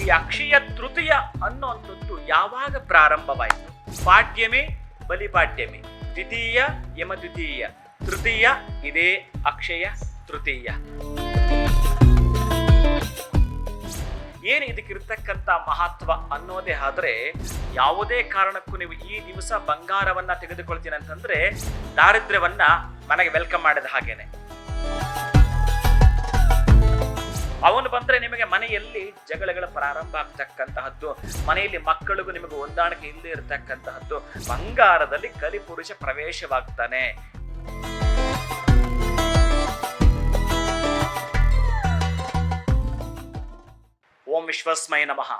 ಈ ಅಕ್ಷಯ ತೃತೀಯ ಅನ್ನುವಂಥದ್ದು ಯಾವಾಗ ಪ್ರಾರಂಭವಾಯಿತು? ಪಾಡ್ಯಮಿ, ಬಲಿಪಾಡ್ಯಮಿ. ದ್ವಿತೀಯ, ಯಮ ದ್ವಿತೀಯ. ತೃತೀಯ, ಇದೇ ಅಕ್ಷಯ ತೃತೀಯ. ಏನು ಇದಕ್ಕಿರ್ತಕ್ಕಂಥ ಮಹತ್ವ ಅನ್ನೋದೇ ಆದರೆ, ಯಾವುದೇ ಕಾರಣಕ್ಕೂ ನೀವು ಈ ದಿವಸ ಬಂಗಾರವನ್ನ ತೆಗೆದುಕೊಳ್ತೀನಿ ಅಂತಂದ್ರೆ ದಾರಿದ್ರ್ಯವನ್ನ ಮನೆಗೆ ವೆಲ್ಕಮ್ ಮಾಡಿದ ಹಾಗೇನೆ. ಅವನು ಬಂದ್ರೆ ನಿಮಗೆ ಮನೆಯಲ್ಲಿ ಜಗಳಗಳ ಪ್ರಾರಂಭ ಆಗ್ತಕ್ಕಂತಹದ್ದು, ಮನೆಯಲ್ಲಿ ಮಕ್ಕಳಿಗೂ ನಿಮಗೆ ಹೊಂದಾಣಿಕೆ ಇಲ್ಲದೆ ಇರತಕ್ಕಂತಹದ್ದು, ಬಂಗಾರದಲ್ಲಿ ಕಲಿಪುರುಷ ಪ್ರವೇಶವಾಗ್ತಾನೆ. ಓಂ ವಿಶ್ವಸ್ಮಯ ನಮಃ.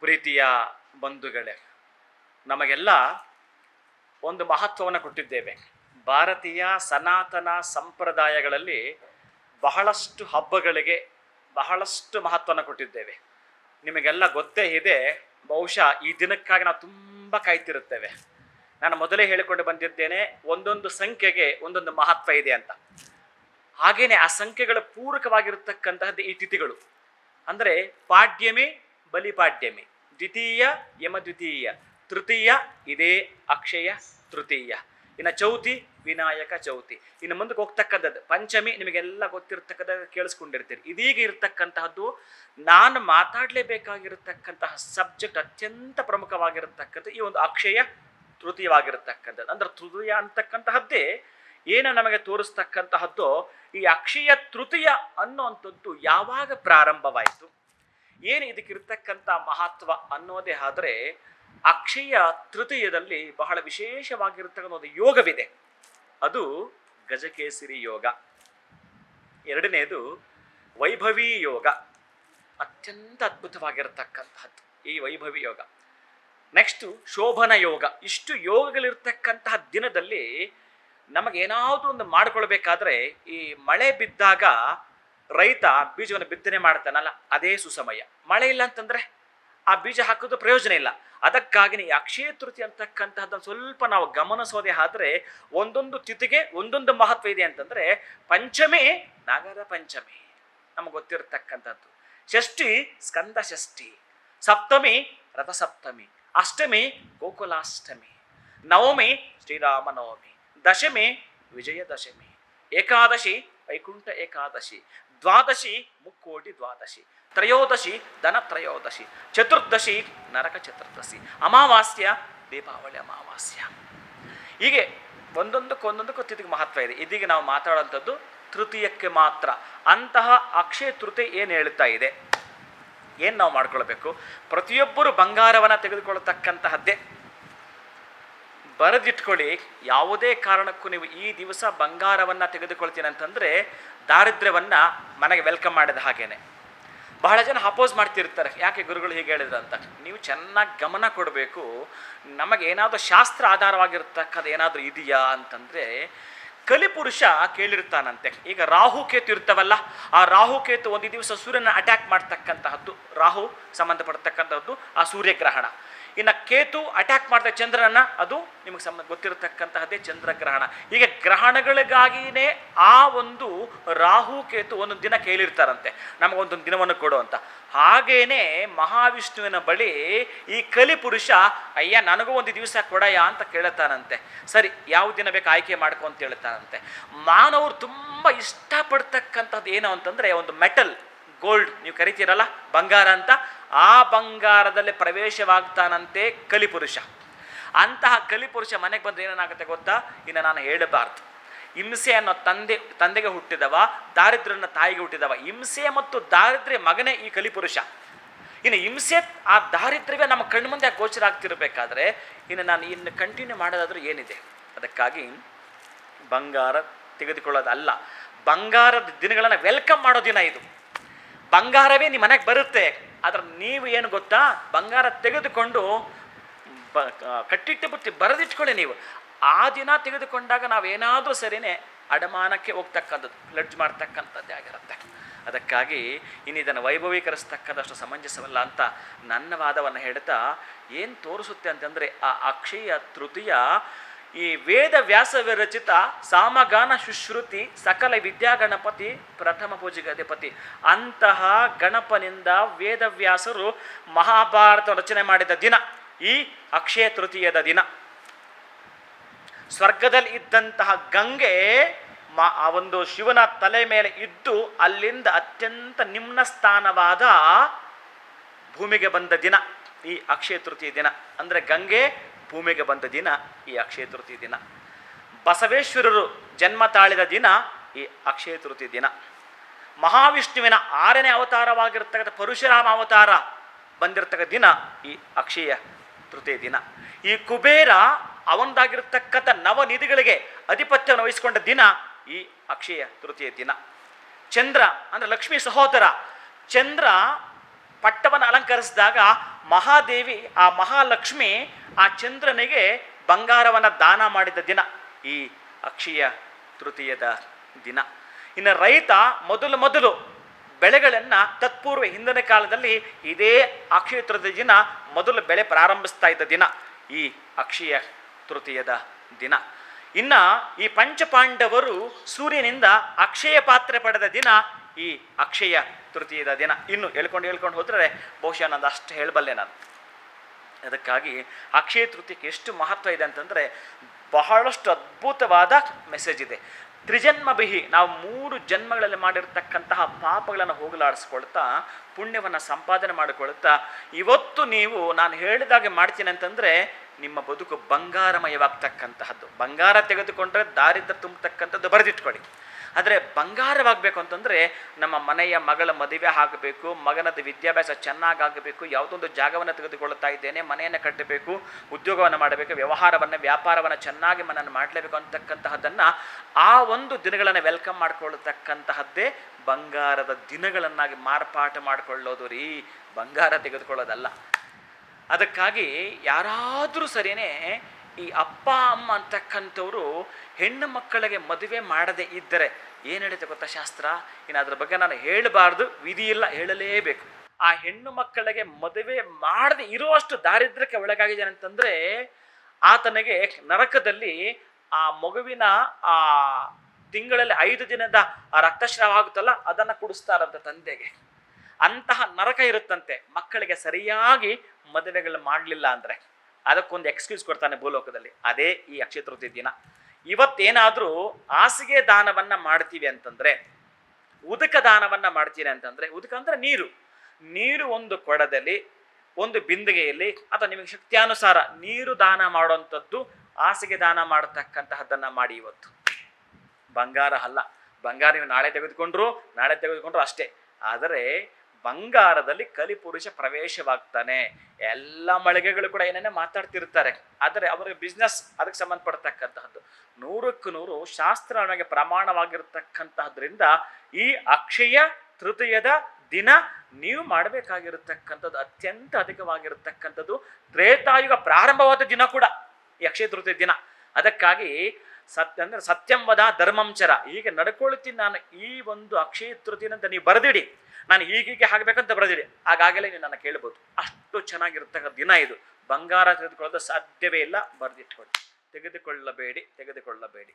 ಪ್ರೀತಿಯ ಬಂಧುಗಳೇ, ನಮಗೆಲ್ಲ ಒಂದು ಮಹತ್ವವನ್ನು ಕೊಟ್ಟಿದ್ದೇವೆ. ಭಾರತೀಯ ಸನಾತನ ಸಂಪ್ರದಾಯಗಳಲ್ಲಿ ಬಹಳಷ್ಟು ಹಬ್ಬಗಳಿಗೆ ಬಹಳಷ್ಟು ಮಹತ್ವವನ್ನು ಕೊಟ್ಟಿದ್ದೇವೆ. ನಿಮಗೆಲ್ಲ ಗೊತ್ತೇ ಇದೆ, ಬಹುಶಃ ಈ ದಿನಕ್ಕಾಗಿ ನಾವು ತುಂಬ ಕಾಯ್ತಿರುತ್ತೇವೆ. ನಾನು ಮೊದಲೇ ಹೇಳಿಕೊಂಡು ಬಂದಿದ್ದೇನೆ, ಒಂದೊಂದು ಸಂಖ್ಯೆಗೆ ಒಂದೊಂದು ಮಹತ್ವ ಇದೆ ಅಂತ. ಹಾಗೇನೆ ಆ ಸಂಖ್ಯೆಗಳ ಪೂರಕವಾಗಿರತಕ್ಕಂತಹದ್ದು ಈ ತಿಥಿಗಳು. ಅಂದರೆ ಪಾಡ್ಯಮಿ, ಬಲಿಪಾಡ್ಯಮಿ. ದ್ವಿತೀಯ ಯಮ ದ್ವಿತೀಯ ತೃತೀಯ, ಇದೇ ಅಕ್ಷಯ ತೃತೀಯ. ಇನ್ನು ಚೌತಿ ವಿನಾಯಕ ಚೌತಿ. ಇನ್ನು ಮುಂದಕ್ಕೆ ಹೋಗ್ತಕ್ಕಂಥದ್ದು, ಪಂಚಮಿ, ನಿಮಗೆಲ್ಲ ಗೊತ್ತಿರ್ತಕ್ಕಂಥ ಕೇಳಿಸ್ಕೊಂಡಿರ್ತೀರಿ. ಇದೀಗ ಇರತಕ್ಕಂತಹದ್ದು, ನಾನು ಮಾತಾಡಲೇಬೇಕಾಗಿರತಕ್ಕಂತಹ ಸಬ್ಜೆಕ್ಟ್ ಅತ್ಯಂತ ಪ್ರಮುಖವಾಗಿರತಕ್ಕಂಥ ಈ ಒಂದು ಅಕ್ಷಯ ತೃತೀಯವಾಗಿರತಕ್ಕಂಥದ್ದು. ಅಂದ್ರೆ ತೃತೀಯ ಅಂತಕ್ಕಂತಹದ್ದೇ ಏನು ನಮಗೆ ತೋರಿಸ್ತಕ್ಕಂತಹದ್ದು, ಈ ಅಕ್ಷಯ ತೃತೀಯ ಅನ್ನುವಂಥದ್ದು ಯಾವಾಗ ಪ್ರಾರಂಭವಾಯಿತು? ಏನು ಇದಕ್ಕಿರ್ತಕ್ಕಂಥ ಮಹತ್ವ ಅನ್ನೋದೇ ಆದರೆ, ಅಕ್ಷಯ ತೃತೀಯದಲ್ಲಿ ಬಹಳ ವಿಶೇಷವಾಗಿರ್ತಕ್ಕಂಥ ಒಂದು ಯೋಗವಿದೆ. ಅದು ಗಜಕೇಸರಿ ಯೋಗ. ಎರಡನೇದು ವೈಭವಿ ಯೋಗ. ಅತ್ಯಂತ ಅದ್ಭುತವಾಗಿರತಕ್ಕಂತಹದ್ದು ಈ ವೈಭವಿ ಯೋಗ. ನೆಕ್ಸ್ಟು ಶೋಭನ ಯೋಗ. ಇಷ್ಟು ಯೋಗಗಳಿರ್ತಕ್ಕಂತಹ ದಿನದಲ್ಲಿ ನಮಗೇನಾದರೂ ಒಂದು ಮಾಡ್ಕೊಳ್ಬೇಕಾದ್ರೆ ಈ ಮಳೆ ಬಿದ್ದಾಗ ರೈತ ಬೀಜವನ್ನು ಬಿತ್ತನೆ ಮಾಡ್ತಾನಲ್ಲ, ಅದೇ ಸುಸಮಯ. ಮಳೆ ಇಲ್ಲ ಅಂತಂದ್ರೆ ಆ ಬೀಜ ಹಾಕೋದು ಪ್ರಯೋಜನ ಇಲ್ಲ. ಅದಕ್ಕಾಗಿ ಅಕ್ಷಯ ತೃತಿ ಅಂತಕ್ಕಂತಹದ್ದನ್ನು ಸ್ವಲ್ಪ ನಾವು ಗಮನಿಸೋದೇ ಆದರೆ ಒಂದೊಂದು ತಿಥಿಗೆ ಒಂದೊಂದು ಮಹತ್ವ ಇದೆ ಅಂತಂದ್ರೆ ಪಂಚಮಿ, ನಾಗರ ಪಂಚಮಿ. ನಮಗೆ ಗೊತ್ತಿರತಕ್ಕಂಥದ್ದು ಷಷ್ಠಿ, ಸ್ಕಂದ ಷಷ್ಠಿ. ಸಪ್ತಮಿ, ರಥಸಪ್ತಮಿ. ಅಷ್ಟಮಿ, ಗೋಕುಲಾಷ್ಟಮಿ. ನವಮಿ, ಶ್ರೀರಾಮನವಮಿ. ದಶಮಿ, ವಿಜಯದಶಮಿ. ಏಕಾದಶಿ ವೈಕುಂಠ ಏಕಾದಶಿ, ದ್ವಾದಶಿ, ಮುಕ್ಕೋಟಿ ದ್ವಾದಶಿ, ತ್ರಯೋದಶಿ ಧನ ತ್ರಯೋದಶಿ ಚತುರ್ದಶಿ, ನರಕ ಚತುರ್ದಶಿ, ಅಮಾವಾಸ್ಯ, ದೀಪಾವಳಿ ಅಮಾವಾಸ್ಯ. ಹೀಗೆ ಒಂದೊಂದಕ್ಕೂ ಒಂದೊಂದಕ್ಕೂ ತಿಥಿಗೆ ಮಹತ್ವ ಇದೆ. ಇದೀಗ ನಾವು ಮಾತಾಡುವಂಥದ್ದು ತೃತೀಯಕ್ಕೆ ಮಾತ್ರ. ಅಂತಹ ಅಕ್ಷಯ ತೃತಿ ಏನು ಹೇಳ್ತಾ ಇದೆ? ಏನು ನಾವು ಮಾಡ್ಕೊಳ್ಬೇಕು? ಪ್ರತಿಯೊಬ್ಬರು ಬಂಗಾರವನ್ನು ತೆಗೆದುಕೊಳ್ಳತಕ್ಕಂತಹದ್ದೇ. ಬರೆದಿಟ್ಕೊಳ್ಳಿ. ಯಾವುದೇ ಕಾರಣಕ್ಕೂ ನೀವು ಈ ದಿವಸ ಬಂಗಾರವನ್ನು ತೆಗೆದುಕೊಳ್ತೀನಿ ಅಂತಂದರೆ ದಾರಿದ್ರ್ಯವನ್ನು ಮನೆಗೆ ವೆಲ್ಕಮ್ ಮಾಡಿದ ಹಾಗೇನೆ. ಬಹಳ ಜನ ಅಪೋಸ್ ಮಾಡ್ತಿರ್ತಾರೆ. ಯಾಕೆ ಗುರುಗಳು ಹೀಗೆ ಹೇಳಿದ್ರು ಅಂತ? ನೀವು ಚೆನ್ನಾಗಿ ಗಮನ ಕೊಡಬೇಕು. ನಮಗೆ ಏನಾದರೂ ಶಾಸ್ತ್ರ ಆಧಾರವಾಗಿರ್ತಕ್ಕಂಥ ಏನಾದರೂ ಇದೆಯಾ ಅಂತಂದರೆ, ಕಲಿಪುರುಷ ಕೇಳಿರ್ತಾನಂತೆ. ಈಗ ರಾಹು ಕೇತು ಇರ್ತವಲ್ಲ, ಆ ರಾಹು ಕೇತು ಒಂದು ದಿವಸ ಸೂರ್ಯನ ಅಟ್ಯಾಕ್ ಮಾಡ್ತಕ್ಕಂತಹದ್ದು, ರಾಹು ಸಂಬಂಧಪಡ್ತಕ್ಕಂಥದ್ದು ಆ ಸೂರ್ಯಗ್ರಹಣ. ಇನ್ನು ಕೇತು ಅಟ್ಯಾಕ್ ಮಾಡಿದೆ ಚಂದ್ರನ ಅದು ನಿಮಗೆ ಸಂಬಂಧ ಗೊತ್ತಿರತಕ್ಕಂತಹದ್ದೇ ಚಂದ್ರಗ್ರಹಣ. ಈಗ ಗ್ರಹಣಗಳಿಗಾಗಿಯೇ ಆ ಒಂದು ರಾಹು, ಕೇತು ಒಂದು ದಿನ ಕೇಳಿರ್ತಾರಂತೆ. ನಮಗೊಂದೊಂದು ದಿನವನ್ನು ಕೊಡು ಅಂತ. ಹಾಗೇನೆ ಮಹಾವಿಷ್ಣುವಿನ ಬಳಿ ಈ ಕಲಿ ಪುರುಷ, ಅಯ್ಯ, ನನಗೂ ಒಂದು ದಿವಸ ಕೊಡಯ್ಯ ಅಂತ ಕೇಳುತ್ತಾನಂತೆ ಸರಿ, ಯಾವ ದಿನ ಬೇಕು ಆಯ್ಕೆ ಮಾಡ್ಕೊ ಅಂತ ಹೇಳ್ತಾನಂತೆ ಮಾನವರು ತುಂಬ ಇಷ್ಟಪಡ್ತಕ್ಕಂಥದ್ದು ಏನು ಅಂತಂದರೆ, ಒಂದು ಮೆಟಲ್, ಗೋಲ್ಡ್, ನೀವು ಕರಿತೀರಲ್ಲ, ಬಂಗಾರ ಅಂತ ಆ ಬಂಗಾರದಲ್ಲಿ ಪ್ರವೇಶವಾಗ್ತಾನಂತೆ ಕಲಿಪುರುಷ. ಅಂತಹ ಕಲಿಪುರುಷ ಮನೆಗೆ ಬಂದರೆ ಏನೇನಾಗುತ್ತೆ ಗೊತ್ತಾ? ಇನ್ನು ನಾನು ಹೇಳಬಾರ್ದು. ಹಿಂಸೆ ಅನ್ನೋ ತಂದೆ, ತಂದೆಗೆ ಹುಟ್ಟಿದವ, ದಾರಿದ್ರ್ಯನ ತಾಯಿಗೆ ಹುಟ್ಟಿದವ, ಹಿಂಸೆ ಮತ್ತು ದಾರಿದ್ರ್ಯ ಮಗನೇ ಈ ಕಲಿಪುರುಷ. ಇನ್ನು ಹಿಂಸೆ, ಆ ದಾರಿದ್ರ್ಯವೇ ನಮ್ಮ ಕಣ್ಣು ಮುಂದೆ ಗೋಚರ ಆಗ್ತಿರಬೇಕಾದ್ರೆ, ಇನ್ನು ನಾನು ಇನ್ನು ಕಂಟಿನ್ಯೂ ಮಾಡೋದಾದ್ರೂ ಏನಿದೆ? ಅದಕ್ಕಾಗಿ ಬಂಗಾರ ತೆಗೆದುಕೊಳ್ಳೋದಲ್ಲ. ಬಂಗಾರದ ದಿನಗಳನ್ನು ವೆಲ್ಕಮ್ ಮಾಡೋ ದಿನ ಇದು. ಬಂಗಾರವೇ ನಿಮ್ಮ ಮನೆಗೆ ಬರುತ್ತೆ. ಆದ್ರೆ ನೀವು ಏನು ಗೊತ್ತಾ? ಬಂಗಾರ ತೆಗೆದುಕೊಂಡು ಬ ಕಟ್ಟಿಟ್ಟು ಬುತ್ತಿ ಬರೆದಿಟ್ಕೊಳ್ಳಿ ನೀವು. ಆ ದಿನ ತೆಗೆದುಕೊಂಡಾಗ ನಾವೇನಾದರೂ ಸರಿನೇ ಅಡಮಾನಕ್ಕೆ ಹೋಗ್ತಕ್ಕಂಥದ್ದು ಲಡ್ಜ್ ಮಾಡ್ತಕ್ಕಂಥದ್ದೇ ಆಗಿರುತ್ತೆ. ಅದಕ್ಕಾಗಿ ಇನ್ನು ಇದನ್ನು ವೈಭವೀಕರಿಸ್ತಕ್ಕಂಥಷ್ಟು ಸಮಂಜಸವಲ್ಲ ಅಂತ ನನ್ನ ವಾದವನ್ನು ಹೇಳ್ತಾ ಏನು ತೋರಿಸುತ್ತೆ ಅಂತಂದರೆ ಆ ಅಕ್ಷಯ ತೃತೀಯ ಈ ವೇದ ವ್ಯಾಸ ವಿರಚಿತ ಸಾಮಗಾನ ಶುಶ್ರುತಿ ಸಕಲ ವಿದ್ಯಾ ಗಣಪತಿ ಪ್ರಥಮ ಪೂಜೆಗೆ ಅಧಿಪತಿ ಅಂತಹ ಗಣಪನಿಂದ ವೇದವ್ಯಾಸರು ಮಹಾಭಾರತ ರಚನೆ ಮಾಡಿದ ದಿನ, ಈ ಅಕ್ಷಯ ತೃತೀಯದ ದಿನ. ಸ್ವರ್ಗದಲ್ಲಿ ಇದ್ದಂತಹ ಗಂಗೆ ಮಾ, ಆ ಒಂದು ಶಿವನ ತಲೆ ಮೇಲೆ ಇದ್ದು ಅಲ್ಲಿಂದ ಅತ್ಯಂತ ನಿಮ್ನ ಸ್ಥಾನವಾದ ಭೂಮಿಗೆ ಬಂದ ದಿನ, ಈ ಅಕ್ಷಯ ತೃತೀಯ ದಿನ. ಅಂದರೆ ಗಂಗೆ ಭೂಮಿಗೆ ಬಂದ ದಿನ ಈ ಅಕ್ಷಯ ತೃತೀಯ ದಿನ. ಬಸವೇಶ್ವರರು ಜನ್ಮ ತಾಳಿದ ದಿನ ಈ ಅಕ್ಷಯ ತೃತೀಯ ದಿನ. ಮಹಾವಿಷ್ಣುವಿನ ಆರನೇ ಅವತಾರವಾಗಿರ್ತಕ್ಕಂಥ ಪರಶುರಾಮ ಅವತಾರ ಬಂದಿರತಕ್ಕ ದಿನ ಈ ಅಕ್ಷಯ ತೃತೀಯ ದಿನ. ಈ ಕುಬೇರ ಅವನದಾಗಿರ್ತಕ್ಕಂಥ ನವನಿಧಿಗಳಿಗೆ ಅಧಿಪತ್ಯವನ್ನು ವಹಿಸಿಕೊಂಡ ದಿನ ಈ ಅಕ್ಷಯ ತೃತೀಯ ದಿನ. ಚಂದ್ರ ಅಂದರೆ ಲಕ್ಷ್ಮಿ ಸಹೋದರ ಚಂದ್ರ ಪಟ್ಟವನ್ನು ಅಲಂಕರಿಸಿದಾಗ ಮಹಾದೇವಿ ಆ ಮಹಾಲಕ್ಷ್ಮಿ ಆ ಚಂದ್ರನಿಗೆ ಬಂಗಾರವನ್ನು ದಾನ ಮಾಡಿದ ದಿನ, ಈ ಅಕ್ಷಯ ತೃತೀಯದ ದಿನ. ಇನ್ನು ರೈತ ಮೊದಲು ಮೊದಲು ಬೆಳೆಗಳನ್ನು ತತ್ಪೂರ್ವ ಹಿಂದಿನ ಕಾಲದಲ್ಲಿ ಇದೇ ಅಕ್ಷಯ ತೃತೀಯ ದಿನ, ಮೊದಲು ಬೆಳೆ ಪ್ರಾರಂಭಿಸ್ತಾ ಇದ್ದ ದಿನ, ಈ ಅಕ್ಷಯ ತೃತೀಯದ ದಿನ. ಇನ್ನ ಈ ಪಂಚಪಾಂಡವರು ಸೂರ್ಯನಿಂದ ಅಕ್ಷಯ ಪಾತ್ರೆ ಪಡೆದ ದಿನ, ಈ ಅಕ್ಷಯ ತೃತೀಯದ ದಿನ. ಇನ್ನು ಹೇಳ್ಕೊಂಡು ಹೇಳ್ಕೊಂಡು ಹೋದರೆ ಬಹುಶಃ ನಾನು ಅಷ್ಟು ಹೇಳಬಲ್ಲೆ ನಾನು. ಅದಕ್ಕಾಗಿ ಅಕ್ಷಯ ತೃತೀಯಕ್ಕೆ ಎಷ್ಟು ಮಹತ್ವ ಇದೆ ಅಂತಂದರೆ ಬಹಳಷ್ಟು ಅದ್ಭುತವಾದ ಮೆಸೇಜ್ ಇದೆ. ತ್ರಿಜನ್ಮ ಬಿಹಿ ನಾವು ಮೂರು ಜನ್ಮಗಳಲ್ಲಿ ಮಾಡಿರ್ತಕ್ಕಂತಹ ಪಾಪಗಳನ್ನು ಹೋಗಲಾಡಿಸ್ಕೊಳ್ತಾ, ಪುಣ್ಯವನ್ನು ಸಂಪಾದನೆ ಮಾಡಿಕೊಳ್ತಾ, ಇವತ್ತು ನೀವು ನಾನು ಹೇಳಿದಾಗೆ ಮಾಡ್ತೀನಿ ಅಂತಂದರೆ ನಿಮ್ಮ ಬದುಕು ಬಂಗಾರಮಯವಾಗ್ತಕ್ಕಂತಹದ್ದು. ಬಂಗಾರ ತೆಗೆದುಕೊಂಡ್ರೆ ದಾರಿದ್ರ ತುಂಬತಕ್ಕಂಥದ್ದು ಬರೆದಿಟ್ಕೊಳ್ಳಿ. ಆದರೆ ಬಂಗಾರವಾಗಬೇಕು ಅಂತಂದರೆ ನಮ್ಮ ಮನೆಯ ಮಗಳ ಮದುವೆ ಆಗಬೇಕು ಮಗನದ ವಿದ್ಯಾಭ್ಯಾಸ ಚೆನ್ನಾಗಾಗಬೇಕು ಯಾವುದೊಂದು ಜಾಗವನ್ನು ತೆಗೆದುಕೊಳ್ಳುತ್ತಾ ಇದ್ದೇನೆ, ಮನೆಯನ್ನು ಕಟ್ಟಬೇಕು, ಉದ್ಯೋಗವನ್ನು ಮಾಡಬೇಕು, ವ್ಯವಹಾರವನ್ನು, ವ್ಯಾಪಾರವನ್ನು ಚೆನ್ನಾಗಿ ಮನನ್ನು ಮಾಡಲೇಬೇಕು ಅಂತಕ್ಕಂತಹದ್ದನ್ನು ಆ ಒಂದು ದಿನಗಳನ್ನು ವೆಲ್ಕಮ್ ಮಾಡಿಕೊಳ್ಳತಕ್ಕಂತಹದ್ದೇ ಬಂಗಾರದ ದಿನಗಳನ್ನಾಗಿ ಮಾರ್ಪಾಟು ಮಾಡಿಕೊಳ್ಳೋದು ರೀ. ಬಂಗಾರ ತೆಗೆದುಕೊಳ್ಳೋದಲ್ಲ. ಅದಕ್ಕಾಗಿ ಯಾರಾದರೂ ಸರಿಯೇ ಈ ಅಪ್ಪ, ಅಮ್ಮ ಅಂತಕ್ಕಂಥವ್ರು ಹೆಣ್ಣು ಮಕ್ಕಳಿಗೆ ಮದುವೆ ಮಾಡದೇ ಇದ್ದರೆ ಏನು ಹೇಳುತ್ತೆ ಗೊತ್ತಾ ಶಾಸ್ತ್ರ? ಇನ್ನು ಅದ್ರ ಬಗ್ಗೆ ನಾನು ಹೇಳಬಾರ್ದು, ವಿಧಿ ಇಲ್ಲ, ಹೇಳಲೇಬೇಕು. ಆ ಹೆಣ್ಣು ಮಕ್ಕಳಿಗೆ ಮದುವೆ ಮಾಡದೆ ಇರುವಷ್ಟು ದಾರಿದ್ರ್ಯಕ್ಕೆ ಒಳಗಾಗಿದ್ದಾನೆ ಅಂತಂದ್ರೆ ಆತನಿಗೆ ನರಕದಲ್ಲಿ ಆ ಮಗುವಿನ ಆ ತಿಂಗಳಲ್ಲಿ ಐದು ದಿನದ ಆ ರಕ್ತಸ್ರಾವ ಆಗುತ್ತಲ್ಲ ಅದನ್ನು ಕುಡಿಸ್ತಾರಂತೆ ತಂದೆಗೆ. ಅಂತಹ ನರಕ ಇರುತ್ತಂತೆ. ಮಕ್ಕಳಿಗೆ ಸರಿಯಾಗಿ ಮದುವೆಗಳು ಮಾಡಲಿಲ್ಲ ಅಂದರೆ. ಅದಕ್ಕೊಂದು ಎಕ್ಸ್ಕ್ಯೂಸ್ ಕೊಡ್ತಾನೆ ಭೂಲೋಕದಲ್ಲಿ. ಅದೇ ಈ ಅಕ್ಷಯ ದಿನ. ಇವತ್ತೇನಾದರೂ ಹಾಸಿಗೆ ದಾನವನ್ನ ಮಾಡ್ತೀವಿ ಅಂತಂದ್ರೆ, ಉದಕ ದಾನವನ್ನ ಮಾಡ್ತೀರಿ ಅಂತಂದ್ರೆ, ಉದಕ ಅಂದ್ರೆ ನೀರು. ನೀರು ಒಂದು ಕೊಡದಲ್ಲಿ, ಒಂದು ಬಿಂದಿಗೆಯಲ್ಲಿ ಅಥವಾ ನಿಮಗೆ ಶಕ್ತಿಯಾನುಸಾರ ನೀರು ದಾನ ಮಾಡುವಂಥದ್ದು ಹಾಸಿಗೆ ದಾನ ಮಾಡತಕ್ಕಂತಹದ್ದನ್ನ ಮಾಡಿ ಇವತ್ತು. ಬಂಗಾರ ಅಲ್ಲ. ಬಂಗಾರ ನೀವು ನಾಳೆ ತೆಗೆದುಕೊಂಡ್ರು ನಾಳೆ ತೆಗೆದುಕೊಂಡ್ರು ಅಷ್ಟೇ. ಆದರೆ ಬಂಗಾರದಲ್ಲಿ ಕಲಿಪುರುಷ ಪ್ರವೇಶವಾಗ್ತಾನೆ. ಎಲ್ಲ ಮಳಿಗೆಗಳು ಕೂಡ ಏನೇನೆ ಮಾತಾಡ್ತಿರ್ತಾರೆ. ಆದರೆ ಅವರ ಬಿಸ್ನೆಸ್ ಅದಕ್ಕೆ ಸಂಬಂಧಪಡ್ತಕ್ಕಂತಹದ್ದು. ನೂರಕ್ಕೂ ನೂರು ಶಾಸ್ತ್ರವಾಗಿ ಪ್ರಮಾಣವಾಗಿರ್ತಕ್ಕಂತಹದ್ರಿಂದ ಈ ಅಕ್ಷಯ ತೃತೀಯದ ದಿನ ನೀವು ಮಾಡಬೇಕಾಗಿರತಕ್ಕಂಥದ್ದು, ಅತ್ಯಂತ ಅಧಿಕವಾಗಿರತಕ್ಕಂಥದ್ದು ತ್ರೇತಾಯುಗ ಪ್ರಾರಂಭವಾದ ದಿನ ಕೂಡ ಈ ಅಕ್ಷಯ ತೃತೀಯ ದಿನ. ಅದಕ್ಕಾಗಿ ಸತ್ಯ ಅಂದರೆ ಸತ್ಯಂ ವದ ಧರ್ಮಂಚರ ಹೀಗೆ ನಡ್ಕೊಳ್ತೀನಿ ನಾನು ಈ ಒಂದು ಅಕ್ಷಯ ತೃತೀಯ ಅಂತ ನೀವು ಬರೆದಿಡಿ. ನಾನು ಹೀಗೀಗೆ ಆಗಬೇಕಂತ ಬರೆದಿಡಿ. ಹಾಗಾಗಲೇ ನೀವು ನಾನು ಕೇಳ್ಬೋದು. ಅಷ್ಟು ಚೆನ್ನಾಗಿರ್ತಕ್ಕ ದಿನ ಇದು. ಬಂಗಾರ ತೆಗೆದುಕೊಳ್ಳೋದು ಸಾಧ್ಯವೇ ಇಲ್ಲ. ಬರೆದಿಟ್ಕೊಳ್ಳಿ. ತೆಗೆದುಕೊಳ್ಳಬೇಡಿ ತೆಗೆದುಕೊಳ್ಳಬೇಡಿ.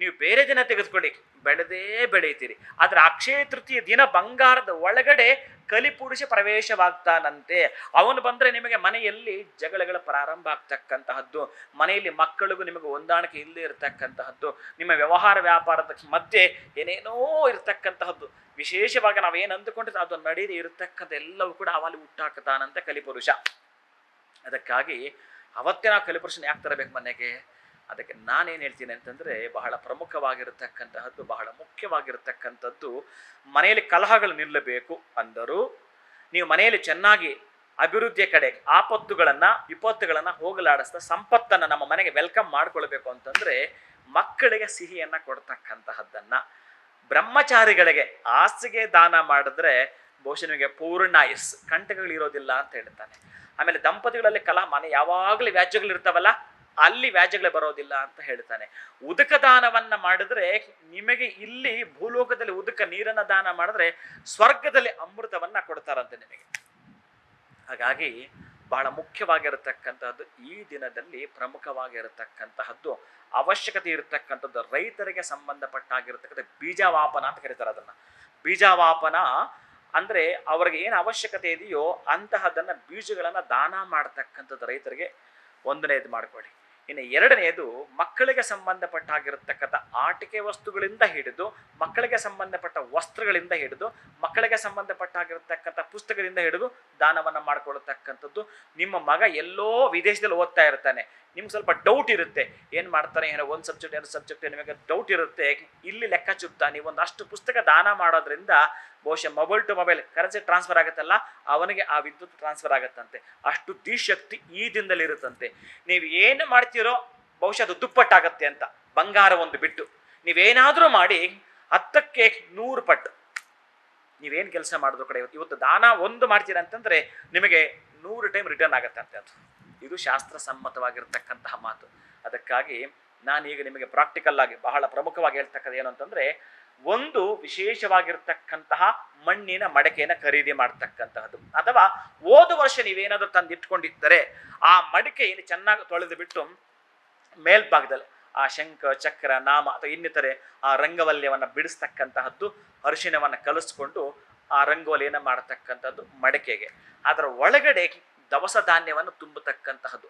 ನೀವು ಬೇರೆ ದಿನ ತೆಗೆದುಕೊಳ್ಳಿ. ಬೆಳೆದೇ ಬೆಳೆಯುತ್ತೀರಿ. ಆದರೆ ಅಕ್ಷಯ ತೃತೀಯ ದಿನ ಬಂಗಾರದ ಒಳಗಡೆ ಕಲಿಪುರುಷ ಪ್ರವೇಶವಾಗ್ತಾನಂತೆ. ಅವನು ಬಂದರೆ ನಿಮಗೆ ಮನೆಯಲ್ಲಿ ಜಗಳಗಳ ಪ್ರಾರಂಭ ಆಗ್ತಕ್ಕಂತಹದ್ದು. ಮನೆಯಲ್ಲಿ ಮಕ್ಕಳಿಗೂ ನಿಮಗೆ ಹೊಂದಾಣಿಕೆ ಇಲ್ಲದೆ ಇರತಕ್ಕಂತಹದ್ದು. ನಿಮ್ಮ ವ್ಯವಹಾರ ವ್ಯಾಪಾರದ ಮಧ್ಯೆ ಏನೇನೋ ಇರತಕ್ಕಂತಹದ್ದು. ವಿಶೇಷವಾಗಿ ನಾವೇನು ಅಂದುಕೊಂಡಿದ್ರೆ ಅದು ನಡೆಯದೆ ಇರತಕ್ಕಂಥ ಕೂಡ ಅವಲ್ಲಿ ಹುಟ್ಟಾಕ್ತಾನಂತೆ ಕಲಿಪುರುಷ ಅದಕ್ಕಾಗಿ ಅವತ್ತೇ ನಾವು ಕಲಿಪುರುಷನ ಯಾಕೆ ತರಬೇಕು ಮನೆಗೆ? ಅದಕ್ಕೆ ನಾನೇನು ಹೇಳ್ತೀನಿ ಅಂತಂದರೆ ಬಹಳ ಪ್ರಮುಖವಾಗಿರತಕ್ಕಂತಹದ್ದು, ಬಹಳ ಮುಖ್ಯವಾಗಿರತಕ್ಕಂಥದ್ದು ಮನೆಯಲ್ಲಿ ಕಲಹಗಳು ನಿಲ್ಲಬೇಕು ಅಂದರೂ. ನೀವು ಮನೆಯಲ್ಲಿ ಚೆನ್ನಾಗಿ ಅಭಿವೃದ್ಧಿಯ ಕಡೆ ಆಪತ್ತುಗಳನ್ನು, ವಿಪತ್ತುಗಳನ್ನು ಹೋಗಲಾಡಿಸ್ತಾ ಸಂಪತ್ತನ್ನು ನಮ್ಮ ಮನೆಗೆ ವೆಲ್ಕಮ್ ಮಾಡ್ಕೊಳ್ಬೇಕು ಅಂತಂದರೆ ಮಕ್ಕಳಿಗೆ ಸಿಹಿಯನ್ನು ಕೊಡ್ತಕ್ಕಂತಹದ್ದನ್ನು. ಬ್ರಹ್ಮಚಾರಿಗಳಿಗೆ ಹಾಸಿಗೆ ದಾನ ಮಾಡಿದ್ರೆ ಬಹುಶಃ ನಿಮಗೆ ಪೂರ್ಣಾಯಸ್ ಕಂಟಕಗಳಿರೋದಿಲ್ಲ ಅಂತ ಹೇಳ್ತಾನೆ. ಆಮೇಲೆ ದಂಪತಿಗಳಲ್ಲಿ ಕಲಹ, ಮನೆ ಯಾವಾಗಲೂ ವ್ಯಾಜ್ಯಗಳು ಇರ್ತಾವಲ್ಲ ಅಲ್ಲಿ ವ್ಯಾಜ್ಯಗಳು ಬರೋದಿಲ್ಲ ಅಂತ ಹೇಳ್ತಾನೆ. ಉದಕ ದಾನವನ್ನ ಮಾಡಿದ್ರೆ ನಿಮಗೆ ಇಲ್ಲಿ ಭೂಲೋಕದಲ್ಲಿ ಉದಕ ನೀರನ್ನ ದಾನ ಮಾಡಿದ್ರೆ ಸ್ವರ್ಗದಲ್ಲಿ ಅಮೃತವನ್ನ ಕೊಡ್ತಾರಂತೆ ನಿಮಗೆ. ಹಾಗಾಗಿ ಬಹಳ ಮುಖ್ಯವಾಗಿರತಕ್ಕಂತಹದ್ದು ಈ ದಿನದಲ್ಲಿ ಪ್ರಮುಖವಾಗಿರತಕ್ಕಂತಹದ್ದು ಅವಶ್ಯಕತೆ ಇರತಕ್ಕಂಥದ್ದು ರೈತರಿಗೆ ಸಂಬಂಧಪಟ್ಟಾಗಿರತಕ್ಕಂಥ ಬೀಜವಾಪನ ಅಂತ ಕರೀತಾರೆ ಅದನ್ನ. ಬೀಜವಾಪನ ಅಂದ್ರೆ ಅವ್ರಿಗೆ ಏನು ಅವಶ್ಯಕತೆ ಇದೆಯೋ ಅಂತಹದನ್ನ ಬೀಜಗಳನ್ನ ದಾನ ಮಾಡ್ತಕ್ಕಂಥದ್ದು ರೈತರಿಗೆ ಒಂದನೇದು ಮಾಡ್ಕೊಳ್ಳಿ. ಇನ್ನು ಎರಡನೆಯದು ಮಕ್ಕಳಿಗೆ ಸಂಬಂಧಪಟ್ಟಾಗಿರತಕ್ಕಂಥ ಆಟಿಕೆ ವಸ್ತುಗಳಿಂದ ಹಿಡಿದು, ಮಕ್ಕಳಿಗೆ ಸಂಬಂಧಪಟ್ಟ ವಸ್ತ್ರಗಳಿಂದ ಹಿಡಿದು, ಮಕ್ಕಳಿಗೆ ಸಂಬಂಧಪಟ್ಟಾಗಿರ್ತಕ್ಕಂಥ ಪುಸ್ತಕದಿಂದ ಹಿಡಿದು ದಾನವನ್ನು ಮಾಡಿಕೊಳ್ಳತಕ್ಕಂಥದ್ದು ನಿಮ್ಮ ಮಗ ಎಲ್ಲೋ ವಿದೇಶದಲ್ಲಿ ಓದ್ತಾ ಇರ್ತಾನೆ. ನಿಮ್ಗೆ ಸ್ವಲ್ಪ ಡೌಟ್ ಇರುತ್ತೆ. ಏನು ಮಾಡ್ತಾರೆ? ಏನೋ ಒಂದು ಸಬ್ಜೆಕ್ಟ್ ಎರಡು ಸಬ್ಜೆಕ್ಟ್ ನಿಮಗೆ ಡೌಟ್ ಇರುತ್ತೆ. ಇಲ್ಲಿ ಲೆಕ್ಕ ಚುಪ್ತಾ ನೀವು ಒಂದಷ್ಟು ಪುಸ್ತಕ ದಾನ ಮಾಡೋದ್ರಿಂದ ಬಹುಶಃ mobile to mobile currency transfer ಆಗುತ್ತಲ್ಲ? ಅವನಿಗೆ ಆ ವಿದ್ಯುತ್ ಟ್ರಾನ್ಸ್ಫರ್ ಆಗುತ್ತಂತೆ. ಅಷ್ಟು ಶಕ್ತಿ ಈ ದಿನದಲ್ಲಿ ಇರುತ್ತಂತೆ. ನೀವು ಏನು ಮಾಡ್ತೀರೋ ಬಹುಶಃ ಅದು ದುಪ್ಪಟ್ಟಾಗತ್ತೆ ಅಂತ. ಬಂಗಾರ ಒಂದು ಬಿಟ್ಟು. ನೀವೇನಾದರೂ ಮಾಡಿ ಹತ್ತಕ್ಕೆ ನೂರು ಪಟ್ಟು ನೀವೇನು ಕೆಲಸ ಮಾಡಿದ್ರು ಕಡೆ ಇವತ್ತು? ದಾನ ಒಂದು ಮಾಡ್ತೀರಾ ಅಂತಂದರೆ ನಿಮಗೆ ನೂರು ಟೈಮ್ ರಿಟರ್ನ್ ಆಗುತ್ತೆ ಅಂತ ಅದು. ಇದು ಶಾಸ್ತ್ರ ಸಮ್ಮತವಾಗಿರ್ತಕ್ಕಂತಹ ಮಾತು. ಅದಕ್ಕಾಗಿ ನಾನೀಗ ನಿಮಗೆ ಪ್ರಾಕ್ಟಿಕಲ್ ಆಗಿ ಬಹಳ ಪ್ರಮುಖವಾಗಿ ಹೇಳ್ತಕ್ಕದ್ದು ಏನು ಅಂತಂದ್ರೆ, ಒಂದು ವಿಶೇಷವಾಗಿರ್ತಕ್ಕಂತಹ ಮಣ್ಣಿನ ಮಡಕೆಯನ್ನು ಖರೀದಿ ಮಾಡ್ತಕ್ಕಂತಹದ್ದು. ಅಥವಾ ಹೋದ ವರ್ಷ ನೀವೇನಾದ್ರೂ ತಂದು ಇಟ್ಕೊಂಡಿದ್ದರೆ ಆ ಮಡಿಕೆಯಲ್ಲಿ ಚೆನ್ನಾಗಿ ತೊಳೆದು ಬಿಟ್ಟು ಮೇಲ್ಭಾಗದಲ್ಲಿ ಆ ಶಂಖ, ಚಕ್ರ, ನಾಮ ಅಥವಾ ಇನ್ನಿತರೆ ಆ ರಂಗವಲ್ಯವನ್ನು ಬಿಡಿಸ್ತಕ್ಕಂತಹದ್ದು ಅರಿಶಿನವನ್ನು ಕಲಿಸ್ಕೊಂಡು ಆ ರಂಗೋಲಿಯನ್ನು ಮಾಡತಕ್ಕಂಥದ್ದು ಮಡಕೆಗೆ. ಅದರ ಒಳಗಡೆ ದವಸ ಧಾನ್ಯವನ್ನು ತುಂಬತಕ್ಕಂತಹದ್ದು.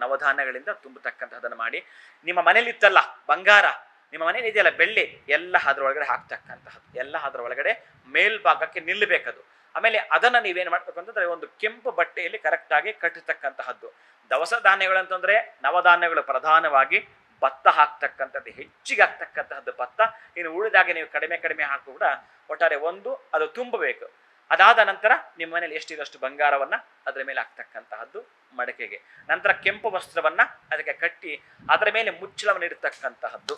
ನವಧಾನ್ಯಗಳಿಂದ ತುಂಬತಕ್ಕಂತಹದನ್ನು ಮಾಡಿ, ನಿಮ್ಮ ಮನೇಲಿ ಇತ್ತಲ್ಲ ಬಂಗಾರ, ನಿಮ್ಮ ಮನೇಲಿ ಇದೆಯಲ್ಲ ಬೆಳ್ಳಿ, ಎಲ್ಲ ಅದರ ಒಳಗಡೆ ಹಾಕ್ತಕ್ಕಂತಹದ್ದು. ಎಲ್ಲ ಅದರ ಒಳಗಡೆ ಮೇಲ್ಭಾಗಕ್ಕೆ ನಿಲ್ಲಬೇಕದು. ಆಮೇಲೆ ಅದನ್ನು ನೀವೇನು ಮಾಡಬೇಕು ಅಂತಂದ್ರೆ, ಒಂದು ಕೆಂಪು ಬಟ್ಟೆಯಲ್ಲಿ ಕರೆಕ್ಟಾಗಿ ಕಟ್ಟತಕ್ಕಂತಹದ್ದು ದವಸ ಧಾನ್ಯಗಳು ಅಂತಂದ್ರೆ, ನವಧಾನ್ಯಗಳು ಪ್ರಧಾನವಾಗಿ ಭತ್ತ ಹಾಕ್ತಕ್ಕಂಥದ್ದು, ಹೆಚ್ಚಿಗೆ ಹಾಕ್ತಕ್ಕಂತಹದ್ದು ಭತ್ತ. ಇನ್ನು ಉಳಿದಾಗ ನೀವು ಕಡಿಮೆ ಕಡಿಮೆ ಹಾಕು ಕೂಡ ಒಟ್ಟಾರೆ ಒಂದು, ಅದು ತುಂಬಬೇಕು. ಅದಾದ ನಂತರ ನಿಮ್ಮ ಮನೇಲಿ ಎಷ್ಟಿದಷ್ಟು ಬಂಗಾರವನ್ನ ಅದರ ಮೇಲೆ ಹಾಕ್ತಕ್ಕಂತಹದ್ದು ಮಡಕೆಗೆ. ನಂತರ ಕೆಂಪು ವಸ್ತ್ರವನ್ನ ಅದಕ್ಕೆ ಕಟ್ಟಿ ಅದರ ಮೇಲೆ ಮುಚ್ಚಳವನ್ನು ಇಡ್ತಕ್ಕಂತಹದ್ದು.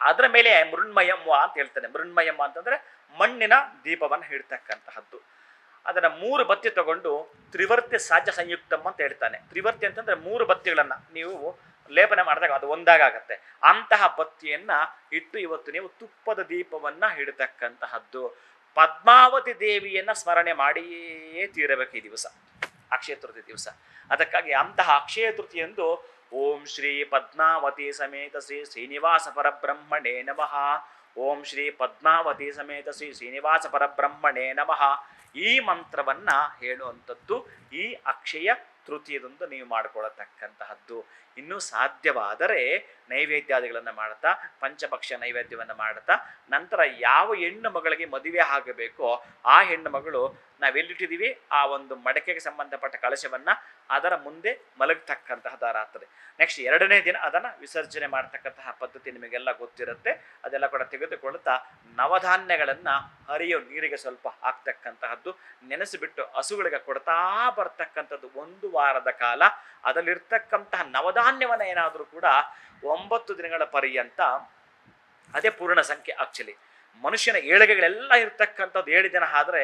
ಅದರ ಮೇಲೆ ಮೃಣ್ಮಯಮ್ಮ ಅಂತ ಹೇಳ್ತಾನೆ. ಮೃಣ್ಮಯಮ್ಮ ಅಂತಂದ್ರೆ ಮಣ್ಣಿನ ದೀಪವನ್ನು ಹಿಡ್ತಕ್ಕಂತಹದ್ದು ಅದನ್ನ ಮೂರು ಬತ್ತಿ ತಗೊಂಡು ತ್ರಿವರ್ತಿ ಸಾಜ ಸಂಯುಕ್ತಮ್ ಅಂತ ಹೇಳ್ತಾನೆ. ತ್ರಿವರ್ತಿ ಅಂತಂದ್ರೆ ಮೂರು ಬತ್ತಿಗಳನ್ನ ನೀವು ಲೇಪನೆ ಮಾಡಿದಾಗ ಅದು ಒಂದಾಗತ್ತೆ ಅಂತಹ ಬತ್ತಿಯನ್ನ ಇಟ್ಟು ಇವತ್ತು ನೀವು ತುಪ್ಪದ ದೀಪವನ್ನ ಇಡತಕ್ಕಂತಹದ್ದು. ಪದ್ಮಾವತಿ ದೇವಿಯನ್ನ ಸ್ಮರಣೆ ಮಾಡಿಯೇ ತೀರಬೇಕು ಈ ದಿವಸ, ಅಕ್ಷಯ ತೃತೀಯ ದಿವಸ. ಅದಕ್ಕಾಗಿ ಅಂತಹ ಅಕ್ಷಯ ತೃತೀಯಂದು ಓಂ ಶ್ರೀ ಪದ್ಮಾವತಿ ಸಮೇತ ಶ್ರೀ ಶ್ರೀನಿವಾಸ ಪರಬ್ರಹ್ಮಣೇ ನಮಃ. ಓಂ ಶ್ರೀ ಪದ್ಮಾವತಿ ಸಮೇತ ಶ್ರೀ ಶ್ರೀನಿವಾಸ ಪರಬ್ರಹ್ಮಣೇ ನಮಃ. ಈ ಮಂತ್ರವನ್ನ ಹೇಳುವಂಥದ್ದು ಈ ಅಕ್ಷಯ ತೃತೀಯದಂದು ನೀವು ಮಾಡಿಕೊಳ್ಳತಕ್ಕಂತಹದ್ದು ಇನ್ನೂ ಸಾಧ್ಯವಾದರೆ ನೈವೇದ್ಯಾದಿಗಳನ್ನು ಮಾಡ್ತಾ ಪಂಚಪಕ್ಷ ನೈವೇದ್ಯವನ್ನು ಮಾಡ್ತಾ ನಂತರ ಯಾವ ಹೆಣ್ಣು ಮಗಳಿಗೆ ಮದುವೆ ಆಗಬೇಕೋ ಆ ಹೆಣ್ಣು ಮಗಳು ನಾವೆಲ್ಲಿಟ್ಟಿದ್ದೀವಿ ಆ ಒಂದು ಮಡಕೆಗೆ ಸಂಬಂಧಪಟ್ಟ ಕಳಶವನ್ನು ಅದರ ಮುಂದೆ ಮಲಗತಕ್ಕಂತಹ ದಾರ ಆಗ್ತದೆ. ನೆಕ್ಸ್ಟ್ ಎರಡನೇ ದಿನ ಅದನ್ನ ವಿಸರ್ಜನೆ ಮಾಡ್ತಕ್ಕಂತಹ ಪದ್ಧತಿ ನಿಮಗೆಲ್ಲ ಗೊತ್ತಿರುತ್ತೆ. ಅದೆಲ್ಲ ಕೂಡ ತೆಗೆದುಕೊಳ್ತಾ ನವಧಾನ್ಯಗಳನ್ನು ಹರಿಯೋ ನೀರಿಗೆ ಸ್ವಲ್ಪ ಹಾಕ್ತಕ್ಕಂತಹದ್ದು, ನೆನೆಸಿಬಿಟ್ಟು ಹಸುಗಳಿಗೆ ಕೊಡ್ತಾ ಬರ್ತಕ್ಕಂಥದ್ದು ಒಂದು ವಾರದ ಕಾಲ. ಅದರಲ್ಲಿರ್ತಕ್ಕಂತಹ ನವಧಾನ್ಯವನ್ನ ಏನಾದರೂ ಕೂಡ ಒಂಬತ್ತು ದಿನಗಳ ಪರ್ಯಂತ ಅದೇ ಪೂರ್ಣ ಸಂಖ್ಯೆ ಆಕ್ಚುಲಿ ಮನುಷ್ಯನ ಏಳಿಗೆಗಳೆಲ್ಲ ಇರ್ತಕ್ಕಂಥದ್ದು ಏಳು ದಿನ ಆದರೆ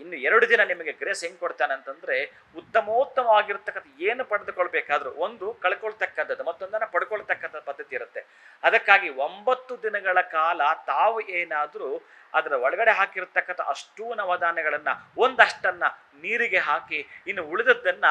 ಇನ್ನು ಎರಡು ದಿನ ನಿಮಗೆ ಗ್ರೇಸ್ ಹೆಂಗ್ ಕೊಡ್ತಾನೆ ಅಂತಂದ್ರೆ ಉತ್ತಮೋತ್ತಮವಾಗಿರ್ತಕ್ಕಂಥ ಏನು ಪಡೆದುಕೊಳ್ಬೇಕಾದ್ರೂ ಒಂದು ಕಳ್ಕೊಳ್ತಕ್ಕಂಥದ್ದು, ಮತ್ತೊಂದನ್ನು ಪಡ್ಕೊಳ್ತಕ್ಕಂಥ ಪದ್ಧತಿ ಇರುತ್ತೆ. ಅದಕ್ಕಾಗಿ ಒಂಬತ್ತು ದಿನಗಳ ಕಾಲ ತಾವು ಏನಾದರೂ ಅದರ ಒಳಗಡೆ ಹಾಕಿರ್ತಕ್ಕಂಥ ಅಷ್ಟೂ ನವದಾನಗಳನ್ನು ಒಂದಷ್ಟನ್ನ ನೀರಿಗೆ ಹಾಕಿ ಇನ್ನು ಉಳಿದದ್ದನ್ನ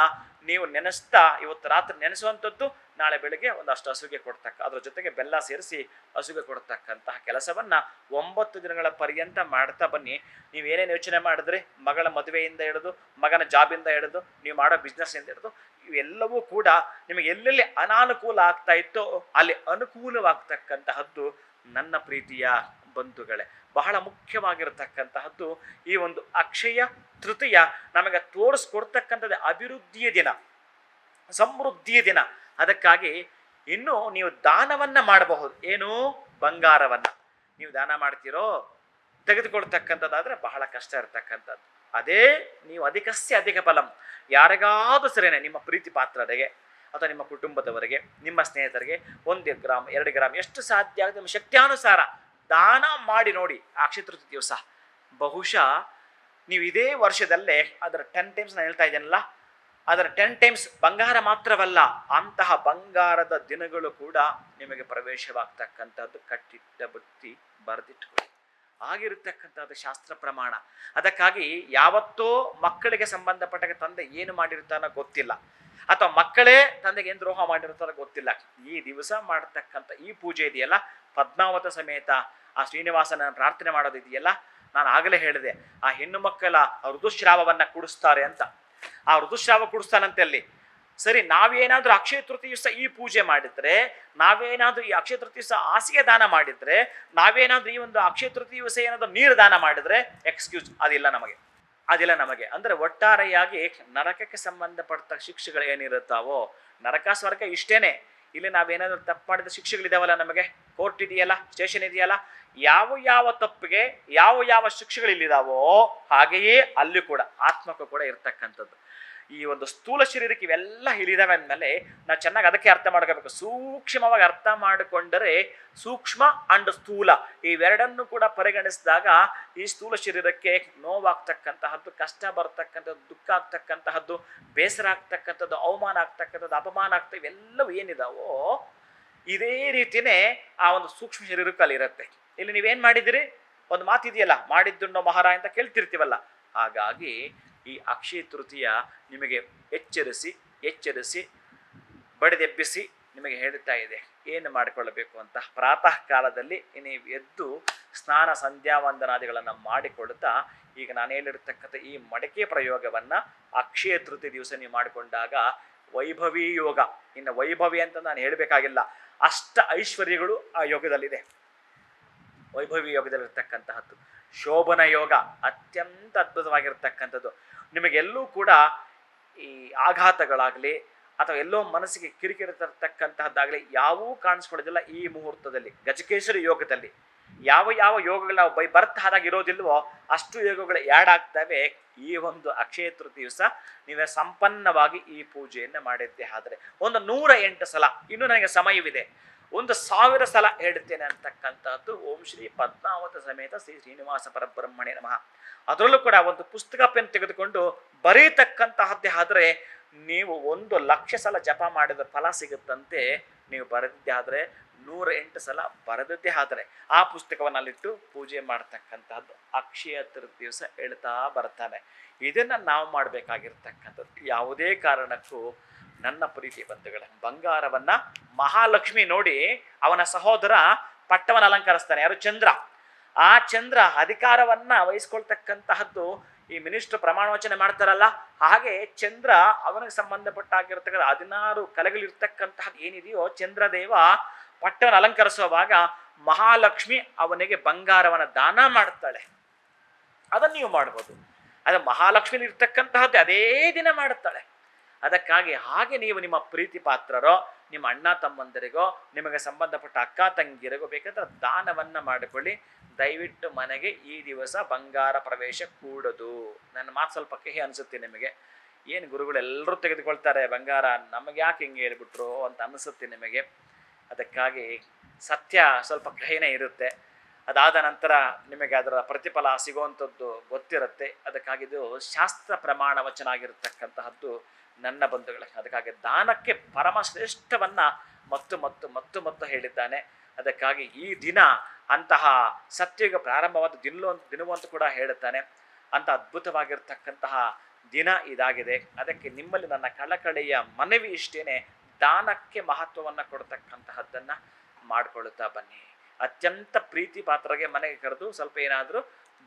ನೀವು ನೆನೆಸ್ತಾ ಇವತ್ತು ರಾತ್ರಿ ನೆನೆಸುವಂಥದ್ದು ನಾಳೆ ಬೆಳಗ್ಗೆ ಒಂದಷ್ಟು ಹಸುಗೆ ಕೊಡ್ತಕ್ಕ. ಅದ್ರ ಜೊತೆಗೆ ಬೆಲ್ಲ ಸೇರಿಸಿ ಹಸುಗೆ ಕೊಡ್ತಕ್ಕಂತಹ ಕೆಲಸವನ್ನ ಒಂಬತ್ತು ದಿನಗಳ ಪರ್ಯಂತ ಮಾಡ್ತಾ ಬನ್ನಿ. ನೀವು ಏನೇನು ಯೋಚನೆ ಮಾಡಿದ್ರೆ? ಮಗಳ ಮದುವೆಯಿಂದ ಹಿಡಿದು, ಮಗನ ಜಾಬಿಂದ ಹಿಡಿದು, ನೀವು ಮಾಡೋ ಬಿಸ್ನೆಸ್ ಇಂದ ಹಿಡಿದು, ಇವೆಲ್ಲವೂ ಕೂಡ ನಿಮಗೆ ಎಲ್ಲೆಲ್ಲಿ ಅನಾನುಕೂಲ ಆಗ್ತಾ ಇತ್ತೋ ಅಲ್ಲಿ ಅನುಕೂಲವಾಗ್ತಕ್ಕಂತಹದ್ದು ನನ್ನ ಪ್ರೀತಿಯ ಬಂಧುಗಳೇ. ಬಹಳ ಮುಖ್ಯವಾಗಿರತಕ್ಕಂತಹದ್ದು ಈ ಒಂದು ಅಕ್ಷಯ ತೃತೀಯ ನಮಗೆ ತೋರಿಸ್ಕೊಡ್ತಕ್ಕಂಥದ್ದು ಅಭಿವೃದ್ಧಿಯ ದಿನ, ಸಮೃದ್ಧಿಯ ದಿನ. ಅದಕ್ಕಾಗಿ ಇನ್ನು ನೀವು ದಾನವನ್ನ ಮಾಡಬಹುದು. ಏನು? ಬಂಗಾರವನ್ನು. ನೀವು ದಾನ ಮಾಡ್ತೀರೋ, ತೆಗೆದುಕೊಳ್ತಕ್ಕಂಥದ್ದಾದ್ರೆ ಬಹಳ ಕಷ್ಟ ಇರತಕ್ಕಂಥದ್ದು. ಅದೇ ನೀವು ಅಧಿಕಸ್ಯ ಅಧಿಕ ಫಲಂ. ಯಾರಿಗಾದರೂ ಸರಿಯೇ ನಿಮ್ಮ ಪ್ರೀತಿ ಪಾತ್ರರಿಗೆ ಅಥವಾ ನಿಮ್ಮ ಕುಟುಂಬದವರಿಗೆ, ನಿಮ್ಮ ಸ್ನೇಹಿತರಿಗೆ ಒಂದು ಗ್ರಾಮ್, ಎರಡು ಗ್ರಾಮ್, ಎಷ್ಟು ಸಾಧ್ಯ ಆಗುತ್ತೆ ನಿಮ್ಮ ಶಕ್ತ್ಯಾನುಸಾರ ದಾನ ಮಾಡಿ ನೋಡಿ. ಆ ತೃತೀಯ ದಿವಸ ಬಹುಶಃ ನೀವು ಇದೇ ವರ್ಷದಲ್ಲೇ, ಅದರ ಟೆನ್ ಟೈಮ್ಸ್ ನಾನು ಹೇಳ್ತಾ ಇದ್ದೇನಲ್ಲ, ಅದರ ಟೆನ್ ಟೈಮ್ಸ್ ಬಂಗಾರ ಮಾತ್ರವಲ್ಲ, ಅಂತಹ ಬಂಗಾರದ ದಿನಗಳು ಕೂಡ ನಿಮಗೆ ಪ್ರವೇಶವಾಗ್ತಕ್ಕಂಥದ್ದು ಕಟ್ಟಿಟ್ಟ ಬುತ್ತಿ ಬರೆದಿಟ್ಕೊಳ್ಳಿ. ಆಗಿರತಕ್ಕಂಥದ್ದು ಶಾಸ್ತ್ರ ಪ್ರಮಾಣ. ಅದಕ್ಕಾಗಿ ಯಾವತ್ತೋ ಮಕ್ಕಳಿಗೆ ಸಂಬಂಧಪಟ್ಟಾಗ ತಂದೆ ಏನು ಮಾಡಿರ್ತಾನೋ ಗೊತ್ತಿಲ್ಲ. ಅಥವಾ ಮಕ್ಕಳೇ ತಂದೆಗೆ ಏನು ದ್ರೋಹ ಮಾಡಿರ್ತಾರೋ ಗೊತ್ತಿಲ್ಲ. ಈ ದಿವಸ ಮಾಡತಕ್ಕಂಥ ಈ ಪೂಜೆ ಇದೆಯಲ್ಲ? ಪದ್ಮಾವತ ಸಮೇತ ಆ ಶ್ರೀನಿವಾಸನ ಪ್ರಾರ್ಥನೆ ಮಾಡೋದಿದೆಯಲ್ಲ ನಾನು ಆಗಲೇ ಹೇಳಿದೆ, ಆ ಹೆಣ್ಣು ಮಕ್ಕಳ ಋತುಸ್ರಾವವನ್ನು ಕುಡಿಸ್ತಾರೆ ಅಂತ. ಆ ಋತುಸ್ರಾವ ಕುಡಿಸ್ತಾನಂತೆ ಅಲ್ಲಿ. ಸರಿ, ನಾವೇನಾದ್ರೂ ಅಕ್ಷಯ ತೃತೀಯ ಈ ಪೂಜೆ ಮಾಡಿದ್ರೆ, ನಾವೇನಾದ್ರೂ ಈ ಅಕ್ಷಯ ತೃತೀಯ ಹಾಸಿಗೆ ದಾನ ಮಾಡಿದ್ರೆ, ನಾವೇನಾದ್ರೂ ಈ ಒಂದು ಅಕ್ಷಯ ತೃತೀಯ ದಿವಸ ಏನಾದ್ರೂ ನೀರು ದಾನ ಮಾಡಿದ್ರೆ, ಎಕ್ಸ್ಕ್ಯೂಸ್, ಅದಿಲ್ಲ ನಮಗೆ. ಅದಿಲ್ಲ ನಮಗೆ. ಅಂದ್ರೆ ಒಟ್ಟಾರೆಯಾಗಿ ನರಕಕ್ಕೆ ಸಂಬಂಧಪಟ್ಟ ಶಿಕ್ಷೆಗಳು ಏನಿರುತ್ತಾವೋ, ನರಕ ಸ್ವರ್ಗ ಇಷ್ಟೇನೆ. ಇಲ್ಲಿ ನಾವೇನಾದರೂ ತಪ್ಪು ಮಾಡಿದ ಶಿಕ್ಷೆಗಳಿದಾವಲ್ಲ ನಮಗೆ? ಕೋರ್ಟ್ ಇದೆಯಲ್ಲ, ಸ್ಟೇಷನ್ ಇದೆಯಲ್ಲ? ಯಾವ ಯಾವ ತಪ್ಪಿಗೆ ಯಾವ ಯಾವ ಶಿಕ್ಷೆಗಳು ಇಲ್ಲಿದಾವೋ ಹಾಗೆಯೇ ಅಲ್ಲಿ ಕೂಡ ಆತ್ಮಕ್ಕೂ ಕೂಡ ಇರ್ತಕ್ಕಂಥದ್ದು. ಈ ಒಂದು ಸ್ಥೂಲ ಶರೀರಕ್ಕೆ ಇವೆಲ್ಲ ಹಿಡಿದಾವೆ ಅಂದಮೇಲೆ ನಾವು ಚೆನ್ನಾಗಿ ಅದಕ್ಕೆ ಅರ್ಥ ಮಾಡ್ಕೋಬೇಕು. ಸೂಕ್ಷ್ಮವಾಗಿ ಅರ್ಥ ಮಾಡಿಕೊಂಡರೆ ಸೂಕ್ಷ್ಮ ಅಂಡ್ ಸ್ಥೂಲ ಇವೆರಡನ್ನು ಕೂಡ ಪರಿಗಣಿಸಿದಾಗ ಈ ಸ್ಥೂಲ ಶರೀರಕ್ಕೆ ನೋವಾಗ್ತಕ್ಕಂತಹದ್ದು, ಕಷ್ಟ ಬರ್ತಕ್ಕಂಥದ್ದು ದುಃಖ ಆಗ್ತಕ್ಕಂತಹದ್ದು, ಬೇಸರ ಆಗ್ತಕ್ಕಂಥದ್ದು, ಅವಮಾನ ಆಗ್ತಕ್ಕಂಥದ್ದು, ಅಪಮಾನ ಆಗ್ತಾ ಇವೆಲ್ಲವೂ ಏನಿದಾವೋ ಇದೇ ರೀತಿನೇ ಆ ಒಂದು ಸೂಕ್ಷ್ಮ ಶರೀರಕ್ಕೆ ಅಲ್ಲಿ ಇರುತ್ತೆ. ಇಲ್ಲಿ ನೀವೇನು ಮಾಡಿದಿರಿ ಒಂದು ಮಾತಿದೆಯಲ್ಲ, ಮಾಡಿದ್ದುಣ್ಣೋ ಮಹಾರಾಯ ಅಂತ ಕೇಳ್ತಿರ್ತೀವಲ್ಲ. ಹಾಗಾಗಿ ಈ ಅಕ್ಷಯ ತೃತೀಯ ನಿಮಗೆ ಎಚ್ಚರಿಸಿ ಎಚ್ಚರಿಸಿ, ಬಡಿದೆಬ್ಬಿಸಿ ನಿಮಗೆ ಹೇಳುತ್ತಾ ಇದೆ. ಏನು ಮಾಡಿಕೊಳ್ಳಬೇಕು ಅಂತ? ಪ್ರಾತಃ ಕಾಲದಲ್ಲಿ ನೀವು ಎದ್ದು ಸ್ನಾನ ಸಂಧ್ಯಾ ವಂದನಾದಿಗಳನ್ನು ಮಾಡಿಕೊಳ್ಳುತ್ತಾ ಈಗ ನಾನು ಹೇಳಿರ್ತಕ್ಕಂಥ ಈ ಮಡಕೆ ಪ್ರಯೋಗವನ್ನ ಅಕ್ಷಯ ತೃತೀಯ ದಿವಸ ನೀವು ಮಾಡಿಕೊಂಡಾಗ ವೈಭವಿ ಯೋಗ. ಇನ್ನು ವೈಭವಿ ಅಂತ ನಾನು ಹೇಳಬೇಕಾಗಿಲ್ಲ. ಅಷ್ಟ ಐಶ್ವರ್ಯಗಳು ಆ ಯೋಗದಲ್ಲಿದೆ. ವೈಭವಿ ಯೋಗದಲ್ಲಿರ್ತಕ್ಕಂತಹದ್ದು. ಶೋಭನ ಯೋಗ ಅತ್ಯಂತ ಅದ್ಭುತವಾಗಿರ್ತಕ್ಕಂಥದ್ದು. ನಿಮಗೆಲ್ಲೂ ಕೂಡ ಈ ಆಘಾತಗಳಾಗಲಿ ಅಥವಾ ಎಲ್ಲೋ ಮನಸ್ಸಿಗೆ ಕಿರಿಕಿರಿ ತರ್ತಕ್ಕಂತಹದ್ದಾಗಲಿ ಯಾವೂ ಕಾಣಿಸ್ಕೊಳ್ಳೋದಿಲ್ಲ ಈ ಮುಹೂರ್ತದಲ್ಲಿ ಗಜಕೇಶ್ವರಿ ಯೋಗದಲ್ಲಿ. ಯಾವ ಯಾವ ಯೋಗಗಳು ನಾವು ಬೈ ಬರ್ತ್ ಆದಾಗ ಇರೋದಿಲ್ವೋ ಅಷ್ಟು ಯೋಗಗಳು ಆ್ಯಡ್ ಆಗ್ತವೆ ಈ ಒಂದು ಅಕ್ಷಯ ತೃತೀಯ ದಿವಸ ನೀವೇ ಸಂಪನ್ನವಾಗಿ ಈ ಪೂಜೆಯನ್ನು ಮಾಡಿದ್ದೆ ಆದರೆ ಒಂದು ನೂರ ಎಂಟು ಸಲ ಇನ್ನು ನನಗೆ ಸಮಯವಿದೆ. ಒಂದು ಸಾವಿರ ಸಲ ಹೇಳ್ತೇನೆ ಅಂತಕ್ಕಂಥದ್ದು ಓಂ ಶ್ರೀ ಪದ್ಮಾವತ ಸಮೇತ ಶ್ರೀ ಶ್ರೀನಿವಾಸ ಪರಬ್ರಹ್ಮಣ್ಯ ನಮಃ. ಅದರಲ್ಲೂ ಕೂಡ ಒಂದು ಪುಸ್ತಕ ಪೆನ್ ತೆಗೆದುಕೊಂಡು ಬರೀತಕ್ಕಂತಹದ್ದೇ ಆದರೆ ನೀವು ಒಂದು ಲಕ್ಷ ಸಲ ಜಪ ಮಾಡಿದ ಫಲ ಸಿಗುತ್ತಂತೆ ನೀವು ಬರೆದಿದ್ದೇ ಆದರೆ ನೂರ ಎಂಟು ಸಲ ಬರೆದದ್ದೇ ಆದರೆ ಆ ಪುಸ್ತಕವನ್ನು ಅಲ್ಲಿಟ್ಟು ಪೂಜೆ ಮಾಡ್ತಕ್ಕಂತಹದ್ದು ಅಕ್ಷಯ ದಿವಸ ಹೇಳ್ತಾ ಬರ್ತಾನೆ. ಇದನ್ನು ನಾವು ಮಾಡಬೇಕಾಗಿರ್ತಕ್ಕಂಥದ್ದು ಯಾವುದೇ ಕಾರಣಕ್ಕೂ ನನ್ನ ಪ್ರೀತಿ ಬಂಧುಗಳ, ಬಂಗಾರವನ್ನ ಮಹಾಲಕ್ಷ್ಮಿ ನೋಡಿ ಅವನ ಸಹೋದರ ಪಟ್ಟವನ್ನ ಅಲಂಕರಿಸ್ತಾನೆ. ಯಾರು? ಚಂದ್ರ. ಆ ಚಂದ್ರ ಅಧಿಕಾರವನ್ನ ವಹಿಸ್ಕೊಳ್ತಕ್ಕಂತಹದ್ದು ಈ ಮಿನಿಸ್ಟರ್ ಪ್ರಮಾಣ ವಚನೆ ಮಾಡ್ತಾರಲ್ಲ, ಹಾಗೆ ಚಂದ್ರ ಅವನಿಗೆ ಸಂಬಂಧಪಟ್ಟಾಗಿರ್ತಕ್ಕಂಥ ಹದಿನಾರು ಕಲೆಗಳಿರ್ತಕ್ಕಂತಹದ್ದು ಏನಿದೆಯೋ ಚಂದ್ರದೇವ ಪಟ್ಟವನ್ನು ಅಲಂಕರಿಸುವಾಗ ಮಹಾಲಕ್ಷ್ಮಿ ಅವನಿಗೆ ಬಂಗಾರವನ್ನ ದಾನ ಮಾಡ್ತಾಳೆ. ಅದನ್ನು ನೀವು ಮಾಡ್ಬೋದು. ಅದು ಮಹಾಲಕ್ಷ್ಮಿ ಇರ್ತಕ್ಕಂತಹದ್ದು ಅದೇ ದಿನ ಮಾಡುತ್ತಾಳೆ ಅದಕ್ಕಾಗಿ ಹಾಗೆ ನೀವು ನಿಮ್ಮ ಪ್ರೀತಿ ಪಾತ್ರರೋ, ನಿಮ್ಮ ಅಣ್ಣ ತಮ್ಮಂದರಿಗೋ, ನಿಮಗೆ ಸಂಬಂಧಪಟ್ಟ ಅಕ್ಕ ತಂಗಿರಿಗೋ ಬೇಕಾದ್ರೆ ದಾನವನ್ನು ಮಾಡಿಕೊಳ್ಳಿ. ದಯವಿಟ್ಟು ಮನೆಗೆ ಈ ದಿವಸ ಬಂಗಾರ ಪ್ರವೇಶ ಕೂಡದು. ನನ್ನ ಮಾತು ಸ್ವಲ್ಪ ಕಹಿ ಅನಿಸುತ್ತೆ ನಿಮಗೆ. ಏನು ಗುರುಗಳು ಎಲ್ಲರೂ ತೆಗೆದುಕೊಳ್ತಾರೆ, ಬಂಗಾರ ನಮಗೆ ಯಾಕೆ ಹಿಂಗೆ ಹೇಳ್ಬಿಟ್ರು ಅಂತ ಅನಿಸುತ್ತೆ ನಿಮಗೆ. ಅದಕ್ಕಾಗಿ ಸತ್ಯ ಸ್ವಲ್ಪ ಕಹಿನೇ ಇರುತ್ತೆ. ಅದಾದ ನಂತರ ನಿಮಗೆ ಅದರ ಪ್ರತಿಫಲ ಸಿಗುವಂಥದ್ದು ಗೊತ್ತಿರುತ್ತೆ. ಅದಕ್ಕಾಗಿದ್ದು ಶಾಸ್ತ್ರ ಪ್ರಮಾಣ ವಚನ ಆಗಿರತಕ್ಕಂತಹದ್ದು ನನ್ನ ಬಂಧುಗಳೇ, ಅದಕ್ಕಾಗಿ ದಾನಕ್ಕೆ ಪರಮ ಶ್ರೇಷ್ಠವನ್ನ ಮತ್ತು ಮತ್ತು ಮತ್ತು ಮತ್ತು ಹೇಳಿದ್ದಾನೆ. ಅದಕ್ಕಾಗಿ ಈ ದಿನ ಅಂತಹ ಸತ್ಯಯುಗ ಪ್ರಾರಂಭವಾದ ದಿನಲು ದಿನವಂತ ಕೂಡ ಹೇಳುತ್ತಾನೆ. ಅಂತ ಅದ್ಭುತವಾಗಿರ್ತಕ್ಕಂತಹ ದಿನ ಇದಾಗಿದೆ. ಅದಕ್ಕೆ ನಿಮ್ಮಲ್ಲಿ ನನ್ನ ಕಳಕಳಿಯ ಮನವಿ ಇಷ್ಟೇನೆ. ದಾನಕ್ಕೆ ಮಹತ್ವವನ್ನು ಕೊಡ್ತಕ್ಕಂತಹದ್ದನ್ನ ಮಾಡಿಕೊಳ್ಳುತ್ತಾ ಬನ್ನಿ. ಅತ್ಯಂತ ಪ್ರೀತಿ ಪಾತ್ರಗೆ ಮನೆಗೆ ಕರೆದು ಸ್ವಲ್ಪ ಏನಾದರೂ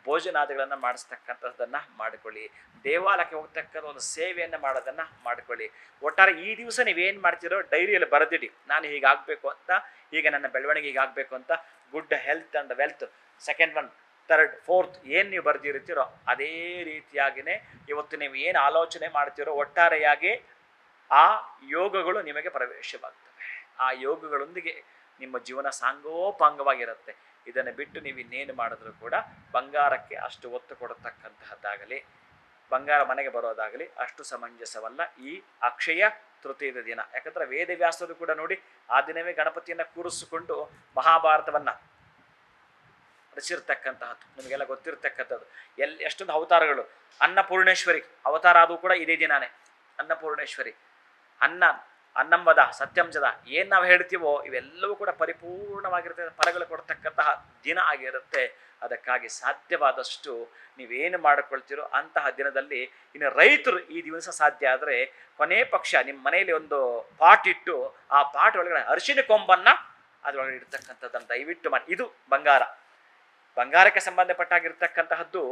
ಭೋಜನಾದಿಗಳನ್ನು ಮಾಡಿಸ್ತಕ್ಕಂಥದ್ದನ್ನು ಮಾಡಿಕೊಳ್ಳಿ. ದೇವಾಲಯಕ್ಕೆ ಹೋಗ್ತಕ್ಕಂಥ ಒಂದು ಸೇವೆಯನ್ನು ಮಾಡೋದನ್ನು ಮಾಡಿಕೊಳ್ಳಿ. ಒಟ್ಟಾರೆ ಈ ದಿವಸ ನೀವೇನು ಮಾಡ್ತೀರೋ ಡೈರಿಯಲ್ಲಿ ಬರೆದಿಡಿ. ನಾನು ಹೀಗಾಗಬೇಕು ಅಂತ, ಈಗ ನನ್ನ ಬೆಳವಣಿಗೆ ಹೀಗಾಗಬೇಕು ಅಂತ good health and wealth, second one, third, fourth ಏನು ನೀವು ಬರೆದಿರ್ತೀರೋ ಅದೇ ರೀತಿಯಾಗಿಯೇ ಇವತ್ತು ನೀವು ಏನು ಆಲೋಚನೆ ಮಾಡ್ತೀರೋ ಒಟ್ಟಾರೆಯಾಗಿ ಆ ಯೋಗಗಳು ನಿಮಗೆ ಪ್ರವೇಶವಾಗ್ತವೆ. ಆ ಯೋಗಗಳೊಂದಿಗೆ ನಿಮ್ಮ ಜೀವನ ಸಾಂಗೋಪಾಂಗವಾಗಿರುತ್ತೆ. ಇದನ್ನು ಬಿಟ್ಟು ನೀವು ಇನ್ನೇನು ಮಾಡಿದ್ರೂ ಕೂಡ ಬಂಗಾರಕ್ಕೆ ಅಷ್ಟು ಒತ್ತು ಕೊಡತಕ್ಕಂತಹದ್ದಾಗಲಿ, ಬಂಗಾರ ಮನೆಗೆ ಬರೋದಾಗಲಿ ಅಷ್ಟು ಸಮಂಜಸವಲ್ಲ. ಈ ಅಕ್ಷಯ ತೃತೀಯದ ದಿನ. ಯಾಕಂದ್ರೆ ವೇದವ್ಯಾಸರು ಕೂಡ ನೋಡಿ ಆ ದಿನವೇ ಗಣಪತಿಯನ್ನು ಕೂರಿಸಿಕೊಂಡು ಮಹಾಭಾರತವನ್ನ ರಚಿರ್ತಕ್ಕಂತಹದ್ದು. ನಿಮಗೆಲ್ಲ ಗೊತ್ತಿರತಕ್ಕಂಥದ್ದು. ಎಲ್, ಎಷ್ಟೊಂದು ಅವತಾರಗಳು. ಅನ್ನಪೂರ್ಣೇಶ್ವರಿ ಅವತಾರ ಅದು ಕೂಡ ಇದೇ ದಿನಾನೇ. ಅನ್ನಪೂರ್ಣೇಶ್ವರಿ. ಅನ್ನ ಅನ್ನಂಬದ, ಸತ್ಯಂಶದ ಏನು ನಾವು ಹೇಳ್ತೀವೋ ಇವೆಲ್ಲವೂ ಕೂಡ ಪರಿಪೂರ್ಣವಾಗಿರುತ್ತೆ, ಫಲಗಳು ಕೊಡ್ತಕ್ಕಂತಹ ದಿನ ಆಗಿರುತ್ತೆ. ಅದಕ್ಕಾಗಿ ಸಾಧ್ಯವಾದಷ್ಟು ನೀವೇನು ಮಾಡಿಕೊಳ್ತೀರೋ ಅಂತಹ ದಿನದಲ್ಲಿ ಇನ್ನು ರೈತರು ಈ ದಿವಸ ಸಾಧ್ಯ ಆದರೆ ಕೊನೆ ಪಕ್ಷ ನಿಮ್ಮ ಮನೆಯಲ್ಲಿ ಒಂದು ಪಾಟ್ ಇಟ್ಟು ಆ ಪಾಟ್ ಒಳಗಡೆ ಅರಿಶಿನ ಕೊಂಬನ್ನು ಅದರೊಳಗೆ ಇಡ್ತಕ್ಕಂಥದ್ದನ್ನು ದಯವಿಟ್ಟು ಮಾಡಿ. ಇದು ಬಂಗಾರ. ಬಂಗಾರಕ್ಕೆ ಸಂಬಂಧಪಟ್ಟಾಗಿರ್ತಕ್ಕಂತಹದ್ದು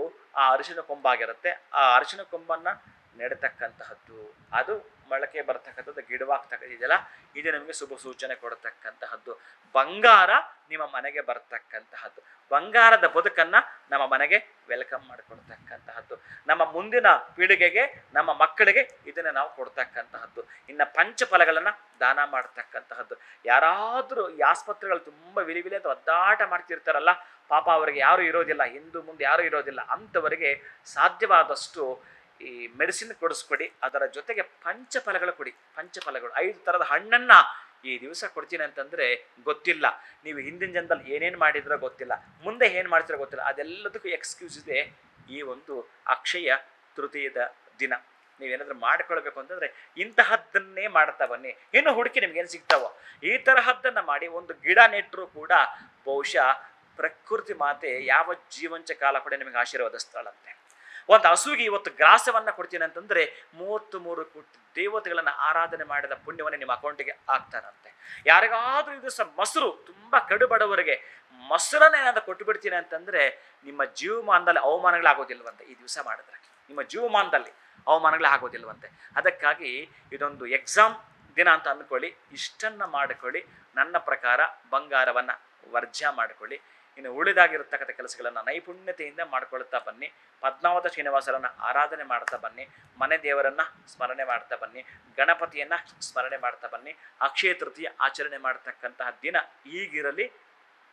ಆ ಅರಿಶಿನ ಕೊಂಬಾಗಿರುತ್ತೆ. ಆ ಅರಿಶಿನ ಕೊಂಬನ್ನು ನೆಡತಕ್ಕಂತಹದ್ದು, ಅದು ಮೊಳಕೆ ಬರತಕ್ಕಂಥದ್ದು, ಗಿಡವಾಗ್ತಕ್ಕ ಇದೆಯಲ್ಲ ಇದು ನಮಗೆ ಶುಭ ಸೂಚನೆ ಕೊಡತಕ್ಕಂತಹದ್ದು. ಬಂಗಾರ ನಿಮ್ಮ ಮನೆಗೆ ಬರ್ತಕ್ಕಂತಹದ್ದು. ಬಂಗಾರದ ಬದುಕನ್ನು ನಮ್ಮ ಮನೆಗೆ ವೆಲ್ಕಮ್ ಮಾಡಿಕೊಡ್ತಕ್ಕಂತಹದ್ದು ನಮ್ಮ ಮುಂದಿನ ಪೀಳಿಗೆಗೆ, ನಮ್ಮ ಮಕ್ಕಳಿಗೆ ಇದನ್ನು ನಾವು ಕೊಡ್ತಕ್ಕಂತಹದ್ದು. ಇನ್ನು ಪಂಚಫಲಗಳನ್ನು ದಾನ ಮಾಡ್ತಕ್ಕಂತಹದ್ದು. ಯಾರಾದರೂ ಈ ಆಸ್ಪತ್ರೆಗಳು ತುಂಬ ವಿಲಿವಿಲಿ ಅಥವಾ ಒದ್ದಾಟ ಮಾಡ್ತಿರ್ತಾರಲ್ಲ, ಪಾಪ ಅವರಿಗೆ ಯಾರೂ ಇರೋದಿಲ್ಲ, ಹಿಂದೂ ಮುಂದೆ ಯಾರೂ ಇರೋದಿಲ್ಲ, ಅಂಥವರಿಗೆ ಸಾಧ್ಯವಾದಷ್ಟು ಈ ಮೆಡಿಸಿನ್ ಕೊಡಿಸ್ಕೊಡಿ, ಅದರ ಜೊತೆಗೆ ಪಂಚಫಲಗಳು ಕೊಡಿ. ಪಂಚಫಲಗಳು, ಐದು ಥರದ ಹಣ್ಣನ್ನು ಈ ದಿವಸ ಕೊಡ್ತೀನಿ ಅಂತಂದರೆ ಗೊತ್ತಿಲ್ಲ. ನೀವು ಹಿಂದಿನ ಜನದಲ್ಲಿ ಏನೇನು ಮಾಡಿದ್ರೋ ಗೊತ್ತಿಲ್ಲ. ಮುಂದೆ ಏನು ಮಾಡ್ತಿರೋ ಗೊತ್ತಿಲ್ಲ. ಅದೆಲ್ಲದಕ್ಕೂ ಎಕ್ಸ್ಕ್ಯೂಸ್ ಇದೆ ಈ ಒಂದು ಅಕ್ಷಯ ತೃತೀಯದ ದಿನ. ನೀವೇನಾದರೂ ಮಾಡ್ಕೊಳ್ಬೇಕು ಅಂತಂದರೆ ಇಂತಹದ್ದನ್ನೇ ಮಾಡ್ತಾ ಬನ್ನಿ. ಇನ್ನು ಹುಡುಕಿ ನಿಮ್ಗೇನು ಸಿಗ್ತಾವೋ? ಈ ತರಹದ್ದನ್ನು ಮಾಡಿ ಒಂದು ಗಿಡ ನೆಟ್ಟರೂ ಕೂಡ ಬಹುಶಃ ಪ್ರಕೃತಿ ಮಾತೆ ಯಾವ ಜೀವಂಚ ಕಾಲ ಕೂಡ ನಿಮಗೆ ಆಶೀರ್ವದಿಸ್ತಾಳಂತೆ ಒಂದು ಹಸುವಿಗೆ ಇವತ್ತು ಗ್ರಾಸವನ್ನು ಕೊಡ್ತೀನಿ ಅಂತಂದರೆ ಮೂವತ್ತು ಮೂರು ಕೋಟಿ ದೇವತೆಗಳನ್ನು ಆರಾಧನೆ ಮಾಡಿದ ಪುಣ್ಯವನ್ನು ನಿಮ್ಮ ಅಕೌಂಟಿಗೆ ಹಾಕ್ತಾರಂತೆ. ಯಾರಿಗಾದರೂ ಇದು ದಿವಸ ಮೊಸರು ತುಂಬ ಕಡುಬಡವರಿಗೆ ಮೊಸರನ್ನ ಏನಾದರೂ ಕೊಟ್ಟು ಬಿಡ್ತೀನಿ ಅಂತಂದರೆ ನಿಮ್ಮ ಜೀವಮಾನದಲ್ಲಿ ಅವಮಾನಗಳಾಗೋದಿಲ್ವಂತೆ ಈ ದಿವಸ ಮಾಡಿದ್ರೆ. ನಿಮ್ಮ ಜೀವಮಾನದಲ್ಲಿ ಅವಮಾನಗಳೇ ಆಗೋದಿಲ್ವಂತೆ ಅದಕ್ಕಾಗಿ ಇದೊಂದು ಎಕ್ಸಾಮ್ ದಿನ ಅಂತ ಅಂದ್ಕೊಳ್ಳಿ. ಇಷ್ಟನ್ನು ಮಾಡಿಕೊಳ್ಳಿ. ನನ್ನ ಪ್ರಕಾರ ಬಂಗಾರವನ್ನು ವರ್ಜ ಮಾಡಿಕೊಳ್ಳಿ. ಇನ್ನು ಉಳಿದಾಗಿರತಕ್ಕಂಥ ಕೆಲಸಗಳನ್ನು ನೈಪುಣ್ಯತೆಯಿಂದ ಮಾಡ್ಕೊಳ್ತಾ ಬನ್ನಿ. ಪದ್ಮಾವತ ಶ್ರೀನಿವಾಸರನ್ನು ಆರಾಧನೆ ಮಾಡ್ತಾ ಬನ್ನಿ. ಮನೆ ದೇವರನ್ನು ಸ್ಮರಣೆ ಮಾಡ್ತಾ ಬನ್ನಿ. ಗಣಪತಿಯನ್ನು ಸ್ಮರಣೆ ಮಾಡ್ತಾ ಬನ್ನಿ. ಅಕ್ಷಯ ತೃತೀಯ ಆಚರಣೆ ಮಾಡ್ತಕ್ಕಂತಹ ದಿನ ಈಗಿರಲಿ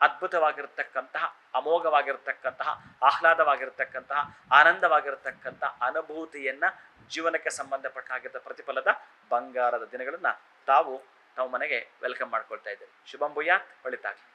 ಅದ್ಭುತವಾಗಿರ್ತಕ್ಕಂತಹ, ಅಮೋಘವಾಗಿರ್ತಕ್ಕಂತಹ, ಆಹ್ಲಾದವಾಗಿರ್ತಕ್ಕಂತಹ, ಆನಂದವಾಗಿರ್ತಕ್ಕಂತಹ ಅನುಭೂತಿಯನ್ನು ಜೀವನಕ್ಕೆ ಸಂಬಂಧಪಟ್ಟಾಗಿದ್ದ ಪ್ರತಿಫಲದ ಬಂಗಾರದ ದಿನಗಳನ್ನು ತಾವು ತಾವು ಮನೆಗೆ ವೆಲ್ಕಮ್ ಮಾಡ್ಕೊಳ್ತಾ ಇದ್ದೀರಿ. ಶುಭಂ ಭೂಯಾತ್ ಒಳಿತಾಗಲಿ